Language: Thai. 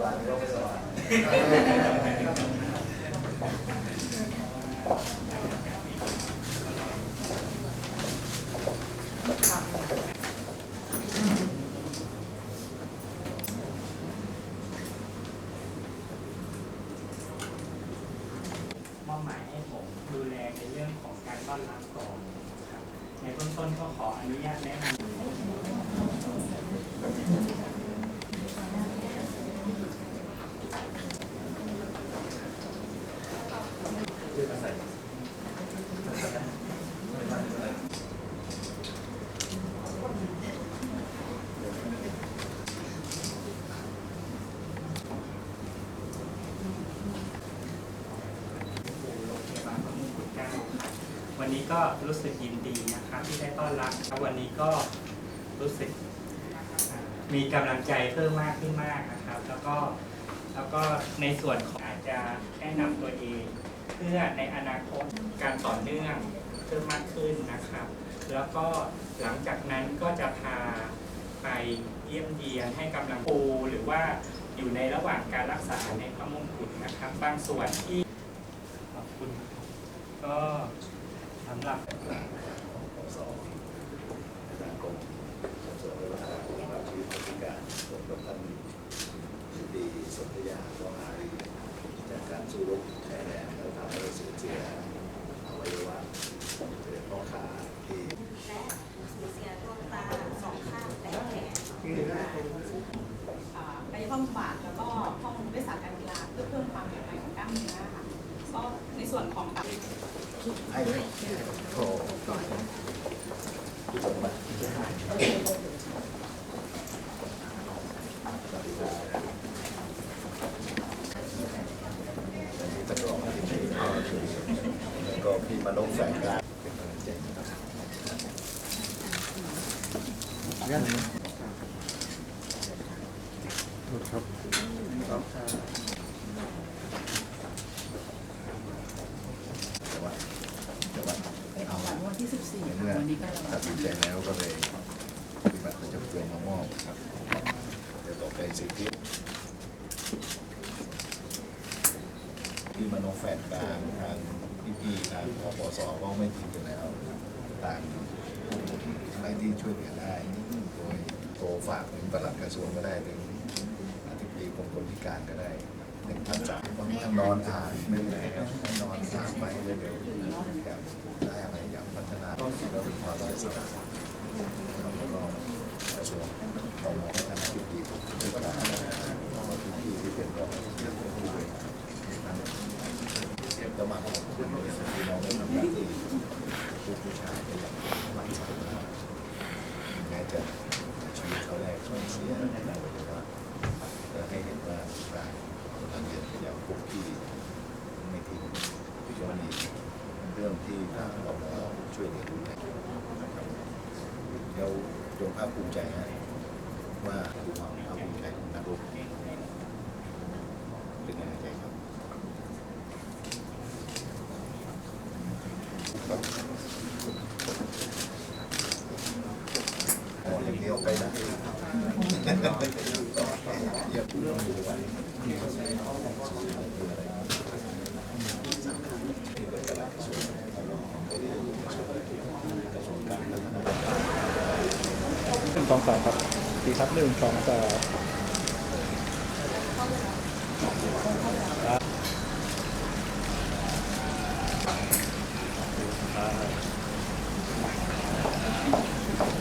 บาลโรงพยาบาลมอบหมายให้ผมดูแลในเรื่องของการต้อนรับก่อนครับในเบื้องต้นก็ขออนุญาตแนะนำ โรงพยาบาลพระมงกุฎเกล้าครับ วันนี้ก็รู้สึกยินดีนะครับที่ได้ต้อนรับวันนี้ก็รู้สึกมีกำลังใจเพิ่มมากขึ้นมากนะครับ แล้วก็แล้วก็ในส่วนของอาจจะแนะนำตัวเอง เพื่อในอนาคตการต่อเนื่องเพิ่มมากขึ้นนะครับ แล้วก็หลังจากนั้นก็จะพาไปเยี่ยมเยียนให้กำลังปูหรือว่าอยู่ในระหว่างการรักษาในพระมงกุฎนะครับ บางส่วนที่ ขอบคุณครับก็สำหรับสองอนาคตส่งเสริมและพัฒนาคุณภาพชีวิตคนพิการรวมกับท่านทิดีสนธยาก็หารีจากการสู้รบชายแดนแล้วทำให้สูญเสียอวัยวะเป็นพ่อขาที่และสูญเสียดวงตาสองข้างแตกแขนอ่ากายภาพบำบัดแล้วก็ห้องวิชาการกีฬาเพื่อเพิ่มความแข็งแรงของกล้ามเนื้อค่ะ ก็ในส่วนของตับให้โอ้ผู้ชมมาจะรองมาที่นี่แล้วก็พี่มาลงแฝงกลางเป็นกำลังใจนะครับแต่ว่าแต่ว่าไม่เอา วันที่ 14 เมื่อ วั นี้ก็ตัดสินใจแล้วก็เลยปฏิบัติประจำตัวมามอบครับแต่ต่อไปสิที่ที่มโนแฟนกลางทางพี่ๆทางพปสก็ไม่ทิ้งกันแล้วต่างอะไรที่ช่วยเหลือได้โดยโทรฝากถึงปลัดกระทรวงก็ได้ถึงอธิบดีกรมคนพิการก็ได้หนึ่งท่านจากท่านนอนอ่านไม่เป็นไรครับให้นอนอ่านไปเรื่อยๆครับ ต้องคิดว่าเป็นความเสียสละครับแล้วก็กระทรวงต้อมองให้ท่านอธิบดีด้วยก็ได้พี่ๆที่เป็นรองเรื่องของผู้บริหารจะมาขอบคุณพี่น้องในทำหน้าที่ผู้ผู้ชายเป็นอย่างมั่นใจว่แม้จะชีวิตเขาแรกช่วยเสียแต่ว่าจะให้เห็นว่าการทำเงินอย่างพวกที่ไม่ทิ้งช่วงนี้ รื่องที่ทางเราช่วยเหลือดูแลนะครับเดี๋ยวจงภาคภูมิใจนะว่าดูความภาคภูมิใจของนักรบเป็นยังไงใจครับอ๋ออย่างเดียวไปนะเยี่ยมเรื่องดูไว้ หนึ่ง สองสามครับดีครับหนึ่งสองสาม